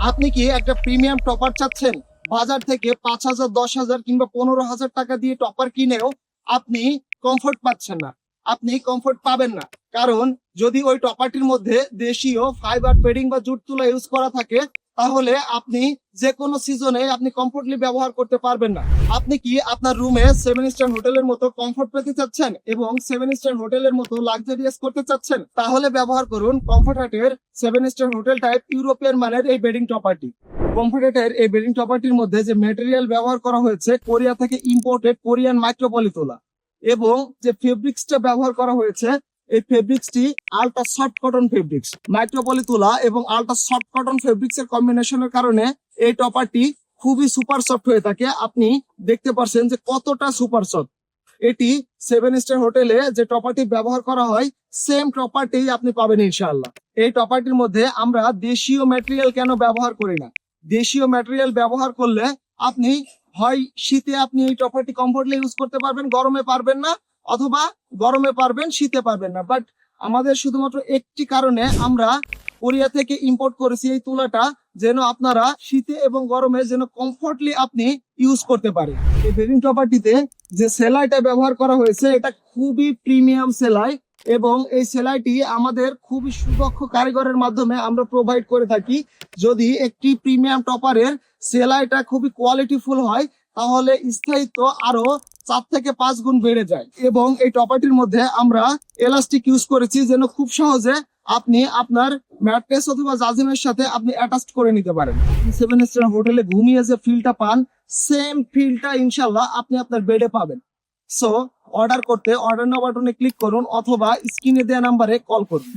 আপনি কি একটা প্রিমিয়াম টপার চাচ্ছেন? বাজার থেকে পাঁচ হাজার, দশ হাজার কিংবা পনেরো হাজার টাকা দিয়ে টপার কিনেও আপনি কমফোর্ট পাচ্ছেন না। আপনি কমফোর্ট পাবেন না। কারণ যদি ওই টপারটির মধ্যে দেশীয় ফাইবার পেডিং বা জুট তুলা ইউজ করা থাকে তাহলে আপনি যে কোনো সিজনে আপনি কমফোর্টলি ব্যবহার করতে পারবেন না। আপনি কি আপনার রুমে সেভেন স্টার হোটেলের মতো কমফোর্ট পেতে চাচ্ছেন এবং সেভেন স্টার হোটেলের মতো লাক্সারিয়াস করতে চাচ্ছেন? তাহলে ব্যবহার করুন কমফোর্ট হাটের seven star hotel type European মানের এই বেডিং টপারটি কমফোর্টের এই বেডিং টপারটির মধ্যে যে মেটেরিয়াল ব্যবহার করা হয়েছে, কোরিয়া থেকে ইম্পোর্টেড কোরিয়ান মাইক্রোপলি তোলা। এবং যে ফেব্রিক্সটা ব্যবহার করা হয়েছে এই ফেব্রিক্সটি ultra soft cotton fabrics micropoly তোলা এবং আলট্রা সফট কটন ফেব্রিক্স এর কম্বিনেশনের কারণে এই টপারটি খুবই সুপার সফট হয়ে থাকে। আপনি দেখতে পাচ্ছেন যে কতটা সুপার সফট এটি সেভেন স্টার হোটেলে যে টপারটি ব্যবহার করা হয় সেম টপারটি আপনি পাবেন ইনশাআল্লাহ। এই টপারটির মধ্যে আমরা দেশীয় ম্যাটেরিয়াল কেন ব্যবহার করি না? দেশীয় ম্যাটেরিয়াল ব্যবহার করলে আপনি হয় শীতে আপনি এই টপারটি কমফোর্টলি ইউজ করতে পারবেন, গরমে পারবেন না অথবা গরমে পারবেন, শীতে পারবেন না। বাট আমাদের শুধুমাত্র একটি কারণে আমরা কোরিয়া থেকে ইম্পোর্ট করেছি এই তুলাটা, যেন আপনারা শীতে এবং গরমে যেন কমফোর্টলি আপনি ইউজ করতে পারেন। এই বেডিং টপারটিতে যে সেলাইটা ব্যবহার করা হয়েছে, এটা খুবই প্রিমিয়াম সেলাই এবং এই সেলাইটি আমাদের খুবই সুদক্ষ কারিগরের মাধ্যমে আমরা প্রোভাইড করে থাকি। যদি একটি প্রিমিয়াম টপারের সেলাইটা খুবই কোয়ালিটিফুল হয়, তাহলে স্থায়িত্ব আরও চার থেকে পাঁচ গুণ বেড়ে যায়। এবং এই টপারটির মধ্যে আমরা এলাস্টিক ইউজ করেছি যেন খুব সহজে আপনি আপনার ম্যাট্রেস অথবা জাজিমের সাথে আপনি অ্যাটাচ করে নিতে পারেন। সেভেন স্টার হোটেলে ঘুমিয়ে যে ফিলটা পান সেম ফিলটা ইনশাল্লাহ আপনি আপনার বেডে পাবেন। সো অর্ডার করতে অর্ডার নাও বাটনে ক্লিক করুন অথবা স্ক্রিনে দেওয়া নাম্বারে কল করুন।